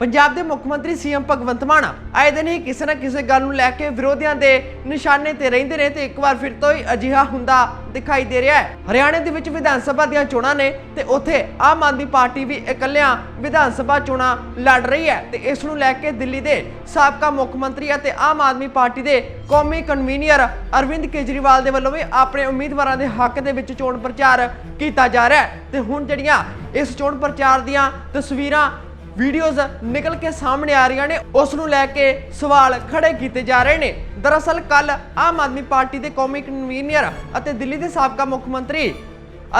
ਪੰਜਾਬ ਦੇ ਮੁੱਖ ਮੰਤਰੀ ਸੀਐਮ ਭਗਵੰਤ ਮਾਨ ਆਏ ਦਿਨ ਹੀ ਕਿਸੇ ਨਾ ਕਿਸੇ ਗੱਲ ਨੂੰ ਲੈ ਕੇ ਵਿਰੋਧੀਆਂ ਦੇ ਨਿਸ਼ਾਨੇ ਤੇ ਰਹਿੰਦੇ ਨੇ ਤੇ ਇੱਕ ਵਾਰ ਫਿਰ ਤੋਂ ਹੀ ਅਜਿਹਾ ਹੁੰਦਾ ਦਿਖਾਈ ਦੇ ਰਿਹਾ ਹੈ। ਹਰਿਆਣਾ ਦੇ ਵਿੱਚ ਵਿਧਾਨ ਸਭਾ ਦੀਆਂ ਚੋਣਾਂ ਨੇ ਤੇ ਉੱਥੇ ਆਮ ਆਦਮੀ ਪਾਰਟੀ ਵੀ ਇਕੱਲਿਆਂ ਵਿਧਾਨ ਸਭਾ ਚੋਣਾਂ ਲੜ ਰਹੀ ਹੈ ਤੇ ਇਸ ਨੂੰ ਲੈ ਕੇ ਦਿੱਲੀ ਦੇ ਸਾਬਕਾ ਮੁੱਖ ਮੰਤਰੀ ਅਤੇ ਆਮ ਆਦਮੀ ਪਾਰਟੀ ਦੇ ਕੌਮੀ ਕਨਵੀਨਰ ਅਰਵਿੰਦ ਕੇਜਰੀਵਾਲ ਦੇ ਵੱਲੋਂ ਵੀ ਆਪਣੇ ਉਮੀਦਵਾਰਾਂ ਦੇ ਹੱਕ ਦੇ ਵਿੱਚ ਚੋਣ ਪ੍ਰਚਾਰ ਕੀਤਾ ਜਾ ਰਿਹਾ ਹੈ ਤੇ ਹੁਣ ਜਿਹੜੀਆਂ ਇਸ ਚੋਣ ਪ੍ਰਚਾਰ ਦੀਆਂ ਤਸਵੀਰਾਂ ਵੀਡੀਓਜ਼ ਨਿਕਲ ਕੇ ਸਾਹਮਣੇ ਆ ਰਹੀਆਂ ਨੇ, ਉਸ ਨੂੰ ਲੈ ਕੇ ਸਵਾਲ ਖੜੇ ਕੀਤੇ ਜਾ ਰਹੇ ਨੇ। ਦਰਅਸਲ ਕੱਲ ਆਮ ਆਦਮੀ ਪਾਰਟੀ ਦੇ ਕੌਮੀ ਕਨਵੀਨਰ ਅਤੇ ਦਿੱਲੀ ਦੇ ਸਾਬਕਾ ਮੁੱਖ ਮੰਤਰੀ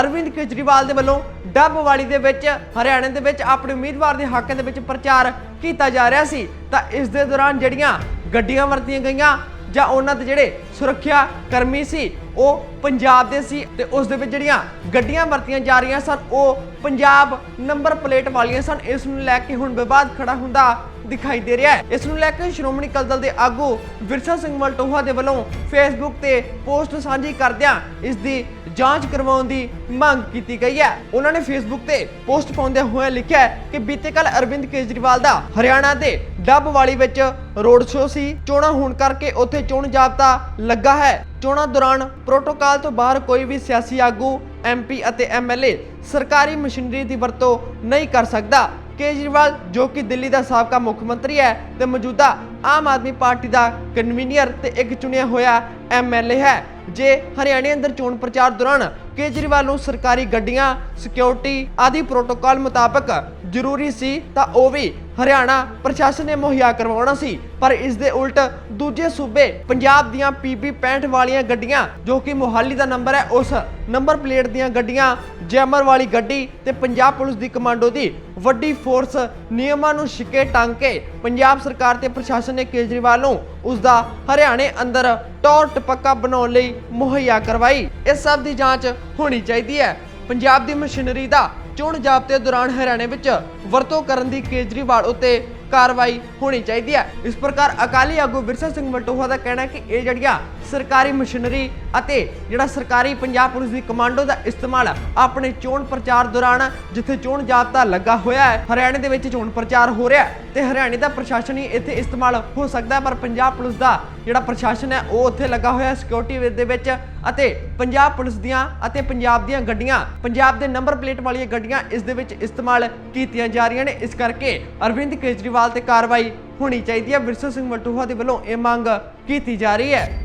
ਅਰਵਿੰਦ ਕੇਜਰੀਵਾਲ ਦੇ ਵੱਲੋਂ ਡੱਬਵਾਲੀ ਦੇ ਵਿੱਚ, ਹਰਿਆਣਾ ਦੇ ਵਿੱਚ ਆਪਣੇ ਉਮੀਦਵਾਰ ਦੇ ਹੱਕ ਦੇ ਵਿੱਚ ਪ੍ਰਚਾਰ ਕੀਤਾ ਜਾ ਰਿਹਾ ਸੀ। ਤਾਂ ਇਸ ਦੇ ਦੌਰਾਨ ਜਿਹੜੀਆਂ ਗੱਡੀਆਂ ਵਰਤੀਆਂ ਗਈਆਂ ਜਾਂ ਉਹਨਾਂ ਦੇ ਜਿਹੜੇ ਸੁਰੱਖਿਆ ਕਰਮੀ ਸੀ, ਉਹ ਪੰਜਾਬ ਦੇ ਸੀ ਤੇ ਉਸ ਦੇ ਵਿੱਚ ਜਿਹੜੀਆਂ ਗੱਡੀਆਂ ਵਰਤੀਆਂ ਜਾ ਰਹੀਆਂ ਸਨ, ਉਹ ਪੰਜਾਬ ਨੰਬਰ ਪਲੇਟ ਵਾਲੀਆਂ ਸਨ। ਇਸ ਨੂੰ ਲੈ ਕੇ ਹੁਣ ਵਿਵਾਦ ਖੜਾ ਹੁੰਦਾ ਦਿਖਾਈ ਦੇ ਰਿਹਾ ਹੈ। ਇਸ ਨੂੰ ਲੈ ਕੇ ਸ਼੍ਰੋਮਣੀ ਅਕਾਲੀ ਦਲ ਦੇ ਆਗੂ ਵਿਰਸਾ ਸਿੰਘ ਮਲਟੋਹਾ ਦੇ ਵੱਲੋਂ ਫੇਸਬੁੱਕ ਤੇ ਪੋਸਟ ਸਾਂਝੀ ਕਰਦਿਆਂ ਇਸ ਦੀ ਜਾਂਚ ਕਰਵਾਉਣ ਦੀ ਮੰਗ ਕੀਤੀ ਗਈ ਹੈ। ਉਹਨਾਂ ਨੇ ਫੇਸਬੁੱਕ ਤੇ ਪੋਸਟ ਪਾਉਂਦੇ ਹੋਏ ਲਿਖਿਆ ਹੈ ਕਿ ਬੀਤੇ ਕੱਲ ਅਰਵਿੰਦ ਕੇਜਰੀਵਾਲ ਦਾ ਹਰਿਆਣਾ ਦੇ ਡੱਬ ਵਾਲੀ ਵਿੱਚ ਰੋਡ ਸ਼ੋਅ ਸੀ। ਚੋਣਾਂ ਹੋਣ ਕਰਕੇ ਉੱਥੇ ਚੋਣ ਜਾਬਤਾ ਲੱਗਾ ਹੈ। ਚੋਣਾਂ ਦੌਰਾਨ ਪ੍ਰੋਟੋਕਾਲ ਤੋਂ ਬਾਹਰ ਕੋਈ ਵੀ ਸਿਆਸੀ ਆਗੂ ਐਮਪੀ ਅਤੇ ਐਮਐਲਏ ਸਰਕਾਰੀ ਮਸ਼ੀਨਰੀ ਦੀ ਵਰਤੋਂ ਨਹੀਂ ਕਰ ਸਕਦਾ। ਕੇਜਰੀਵਾਲ, ਜੋ ਕਿ ਦਿੱਲੀ ਦਾ ਸਾਬਕਾ ਮੁੱਖ ਮੰਤਰੀ ਹੈ ਤੇ ਮੌਜੂਦਾ ਆਮ ਆਦਮੀ ਪਾਰਟੀ ਦਾ ਕਨਵੀਨੀਅਰ ਤੇ ਇੱਕ ਚੁਣਿਆ ਹੋਇਆ ਐਮਐਲਏ ਹੈ। ਜੇ ਹਰਿਆਣੇ ਅੰਦਰ ਚੋਣ ਪ੍ਰਚਾਰ ਦੌਰਾਨ ਕੇਜਰੀਵਾਲ ਨੂੰ ਸਰਕਾਰੀ ਗੱਡੀਆਂ ਸਿਕਿਉਰਿਟੀ ਆਦਿ ਪ੍ਰੋਟੋਕਾਲ ਮੁਤਾਬਕ ਜ਼ਰੂਰੀ ਸੀ, ਤਾਂ ਉਹ ਵੀ ਹਰਿਆਣਾ ਪ੍ਰਸ਼ਾਸਨ ਨੇ ਮੁਹੱਈਆ ਕਰਵਾਉਣਾ ਸੀ, ਪਰ ਇਸ ਦੇ ਉਲਟ ਦੂਜੇ ਸੂਬੇ ਪੰਜਾਬ ਦੀਆਂ ਪੀਬੀ 65 ਵਾਲੀਆਂ ਗੱਡੀਆਂ, ਜੋ ਕਿ ਮੋਹਾਲੀ ਦਾ ਨੰਬਰ ਹੈ, ਉਸ ਨੰਬਰ ਪਲੇਟ ਦੀਆਂ ਗੱਡੀਆਂ, ਜੈਮਰ ਵਾਲੀ ਗੱਡੀ ਤੇ ਪੰਜਾਬ ਪੁਲਿਸ ਦੀ ਕਮਾਂਡੋ ਦੀ ਵੱਡੀ ਫੋਰਸ ਨਿਯਮਾਂ ਨੂੰ ਛਿੱਕੇ ਟੰਗ ਕੇ ਪੰਜਾਬ ਸਰਕਾਰ ਤੇ ਪ੍ਰਸ਼ਾਸਨ ਨੇ ਕੇਜਰੀਵਾਲ ਨੂੰ ਉਸ ਦਾ ਹਰਿਆਣੇ ਅੰਦਰ ਟੌਰ ਟਪੱਕਾ ਬਣਾਉਣ ਲਈ ਮੁਹੱਈਆ ਕਰਵਾਈ। ਇਸ ਸਭ ਦੀ ਜਾਂਚ ਹੋਣੀ ਚਾਹੀਦੀ ਹੈ। ਪੰਜਾਬ ਦੀ ਮਸ਼ੀਨਰੀ ਦਾ ਚੋਣ ਜਾਬਤੇ ਦੌਰਾਨ ਹਰਿਆਣੇ ਵਿੱਚ ਵਰਤੋਂ ਕਰਨ ਦੀ ਕੇਜਰੀਵਾਲ ਉੱਤੇ ਕਾਰਵਾਈ ਹੋਣੀ ਚਾਹੀਦੀ ਹੈ। ਇਸ ਪ੍ਰਕਾਰ ਅਕਾਲੀ ਆਗੂ ਵਿਰਸਾ ਸਿੰਘ ਵਲਟੋਹਾ ਦਾ ਕਹਿਣਾ ਹੈ ਕਿ ਇਹ ਜਿਹੜੀਆਂ ਸਰਕਾਰੀ ਮਸ਼ੀਨਰੀ ਅਤੇ ਜਿਹੜਾ ਸਰਕਾਰੀ ਪੰਜਾਬ ਪੁਲਿਸ ਦੀ ਕਮਾਂਡੋ ਦਾ ਇਸਤੇਮਾਲ ਆਪਣੇ ਚੋਣ ਪ੍ਰਚਾਰ ਦੌਰਾਨ ਜਿੱਥੇ ਚੋਣ ਜਾਬਤਾ ਲੱਗਾ ਹੋਇਆ ਹੈ, ਹਰਿਆਣੇ ਦੇ ਵਿੱਚ ਚੋਣ ਪ੍ਰਚਾਰ ਹੋ ਰਿਹਾ ਹੈ ਤੇ ਹਰਿਆਣੇ ਦਾ ਪ੍ਰਸ਼ਾਸਨ ਹੀ ਇੱਥੇ ਇਸਤੇਮਾਲ ਹੋ ਸਕਦਾ ਪਰ ਪੰਜਾਬ ਪੁਲਿਸ ਦਾ ਜਿਹੜਾ ਪ੍ਰਸ਼ਾਸਨ ਹੈ, ਉਹ ਉੱਥੇ ਲੱਗਾ ਹੋਇਆ ਹੈ ਸਿਕਿਉਰਿਟੀ ਦੇ ਵਿੱਚ ਅਤੇ ਪੰਜਾਬ ਪੁਲਿਸ ਦੀਆਂ ਅਤੇ ਪੰਜਾਬ ਦੀਆਂ ਗੱਡੀਆਂ, ਪੰਜਾਬ ਦੇ ਨੰਬਰ ਪਲੇਟ ਵਾਲੀਆਂ ਗੱਡੀਆਂ ਇਸ ਦੇ ਵਿੱਚ ਇਸਤੇਮਾਲ ਕੀਤੀਆਂ ਜਾ ਰਹੀਆਂ ਨੇ। ਇਸ ਕਰਕੇ ਅਰਵਿੰਦ ਕੇਜਰੀਵਾਲ ਤੇ ਕਾਰਵਾਈ ਹੋਣੀ ਚਾਹੀਦੀ ਹੈ। ਵਿਰਸਾ ਸਿੰਘ ਮਟੂਹਾ ਦੇ ਵੱਲੋਂ ਇਹ ਮੰਗ ਕੀਤੀ ਜਾ ਰਹੀ ਹੈ।